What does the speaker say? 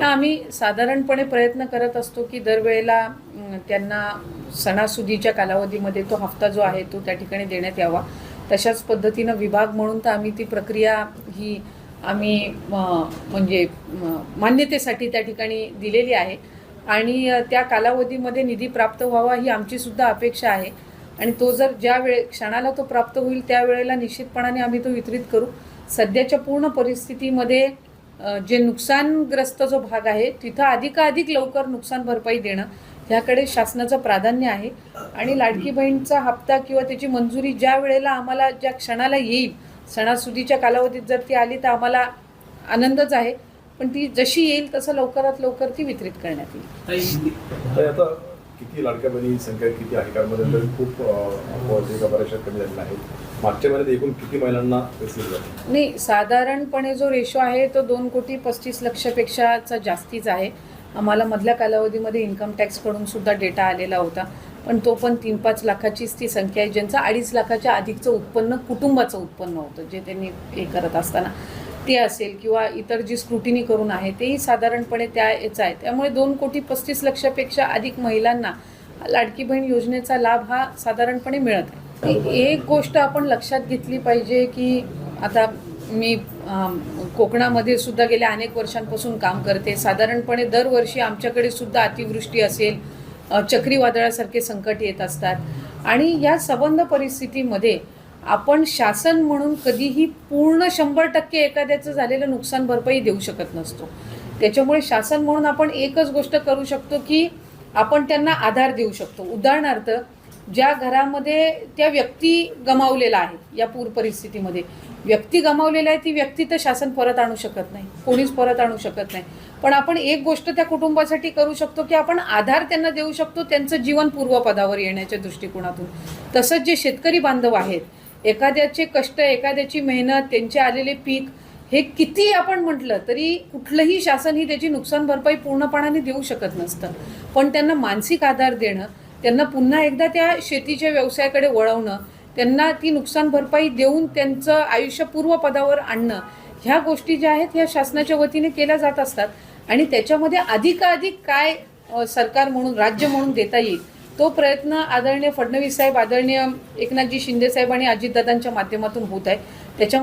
आम्ही साधारणपणे प्रयत्न करत असतो की दरवेळेला त्यांना सणासुदीच्या कालावधीमध्ये तो हप्ता जो आहे तो त्या ठिकाणी देण्यात यावा. तशाच पद्धतीनं विभाग म्हणून तर आम्ही ती प्रक्रिया ही आम्ही म्हणजे मान्यतेसाठी त्या ठिकाणी दिलेली आहे. आणि त्या कालावधीमध्ये निधी प्राप्त व्हावा ही आमचीसुद्धा अपेक्षा आहे. आणि तो जर ज्या वेळे क्षणाला तो प्राप्त होईल त्यावेळेला निश्चितपणाने आम्ही तो वितरित करू. सध्याच्या पूर्ण परिस्थितीमध्ये जे नुकसानग्रस्त जो भाग आहे तिथं अधिकाधिक लवकर नुकसान भरपाई देणं ह्याकडे शासनाचं प्राधान्य आहे. आणि लाडकी बहीणचा हप्ता किंवा त्याची मंजुरी ज्या वेळेला आम्हाला ज्या क्षणाला येईल सणासुदीच्या कालावधीत जर ती आली तर आम्हाला आनंदच आहे. पण ती जशी येईल तसं लवकरात लवकर ती वितरित करण्यात येईल. किती लाडक्या बहिणी संख्या किती आहे? कारण मध्ये खूप बऱ्याचशा कमी झालेल्या आहेत. मागच्या महिन्यात एकूण किती महिलांना नाही साधारणपणे जो रेशो आहे तो दोन कोटी पस्तीस लक्षापेक्षाचा जास्तीच आहे. आम्हाला मधल्या कालावधीमध्ये इन्कम टॅक्सकडून सुद्धा डेटा आलेला होता. पण तो पण तीन पाच लाखाचीच ती संख्या आहे ज्यांचं अडीच लाखाच्या अधिकचं उत्पन्न कुटुंबाचं उत्पन्न होतं जे त्यांनी हे करत असताना. ते असेल किंवा इतर जी स्क्रुटिनी करून आहे तेही साधारणपणे त्या याचं आहे. त्यामुळे दोन कोटी पस्तीस लक्षापेक्षा अधिक महिलांना लाडकी बहीण योजनेचा लाभ हा साधारणपणे मिळत आहे. एक गोष्ट आपण लक्षात घेतली पाहिजे की आता मी कोकणामध्ये सुद्धा गेल्या अनेक वर्षांपासून काम करते. साधारणपणे दरवर्षी आमच्याकडे सुद्धा अतिवृष्टी असेल चक्रीवादळासारखे संकट येत असतात. आणि या सबंध परिस्थितीमध्ये आपण शासन म्हणून कधीही पूर्ण शंभर टक्के एखाद्याचं झालेलं नुकसान भरपाई देऊ शकत नसतो. त्याच्यामुळे शासन म्हणून आपण एकच गोष्ट करू शकतो की आपण त्यांना आधार देऊ शकतो. उदाहरणार्थ ज्या घरामध्ये त्या व्यक्ती गमावलेला आहे या पूर परिस्थितीमध्ये व्यक्ती गमावलेला आहे ती व्यक्ती तर शासन परत आणू शकत नाही कोणीच परत आणू शकत नाही. पण आपण एक गोष्ट त्या कुटुंबासाठी करू शकतो की आपण आधार त्यांना देऊ शकतो त्यांचं जीवन पूर्वपदावर येण्याच्या दृष्टिकोनातून. तसंच जे शेतकरी बांधव आहेत एखाद्याचे कष्ट एखाद्याची मेहनत त्यांचे आलेले पीक हे किती आपण म्हटलं तरी कुठलंही शासन ही त्याची नुकसान भरपाई पूर्णपणाने देऊ शकत नसतं. पण त्यांना मानसिक आधार देणं त्यांना पुन्हा एकदा त्या शेतीच्या व्यवसायाकडे वळवणं त्यांना ती नुकसान भरपाई देऊन त्यांचं आयुष्य पूर्वपदावर आणणं ह्या गोष्टी ज्या आहेत ह्या शासनाच्या वतीने केल्या जात असतात. आणि त्याच्यामध्ये अधिकाधिक काय सरकार म्हणून राज्य म्हणून देता येईल तो प्रयत्न आदरणीय फडणवीस साहेब आदरणीय एकनाथजी शिंदे साहेब आणि अजितदादांच्या माध्यमातून होत आहे. त्याच्या